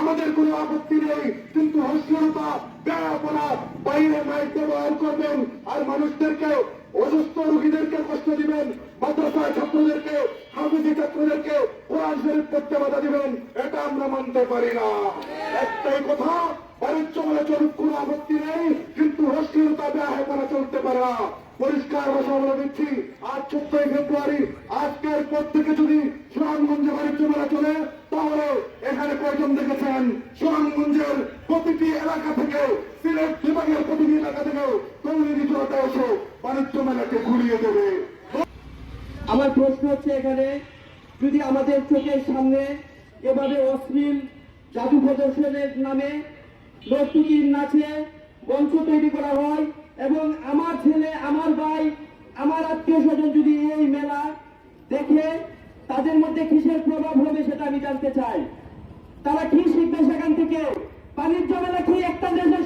আমাদের কোনো আপত্তি নেই। কিন্তু হস্যরতা ব্যয়াপনা বাইরে মাইক ব্যবহার করবেন আর মানুষদেরকে, অসুস্থ রোগীদেরকে কষ্ট দিবেন মাদ্রাসায় ছাত্রদেরকে, হাফিজি ছাত্রদেরকে এটা আমরা মানতে পারি না। একটাই কথা বাণিজ্য চলুক, কোনো আপত্তি নেই, কিন্তু হস্যরতা ব্যয়াপনা চলতে পারে পরিষ্কার ভাষা দিচ্ছি, আজ চোদ্দই ফেব্রুয়ারি, আজকের পর যদি সুনামগঞ্জে বাণিজ্য চলে, তাহলে এখানে কয়জন দেখেছেন? সুনামগঞ্জের প্রতিটি এলাকা থেকে সিলেট বিভাগের প্রতিটি এলাকা থেকেও তৈরি জনতা এসে বাণিজ্য মেলাকে ঘুরিয়ে দেবে। আমার প্রশ্ন হচ্ছে এখানে, যদি আমাদের চোখের সামনে এভাবে অশ্লীল জাদু প্রদর্শনের নামে নর্তকীর নাচে মঞ্চ তৈরি করা হয় এবং আমার ছেলে, আমার ভাই, আমার আত্মীয় স্বজন যদি এই মেলা দেখে তাদের মধ্যে কিসের প্রভাব হবে সেটা আমি জানতে চাই। তারা কি শিখবে সেখান থেকে? বাণিজ্য মেলা কি একটা দেশে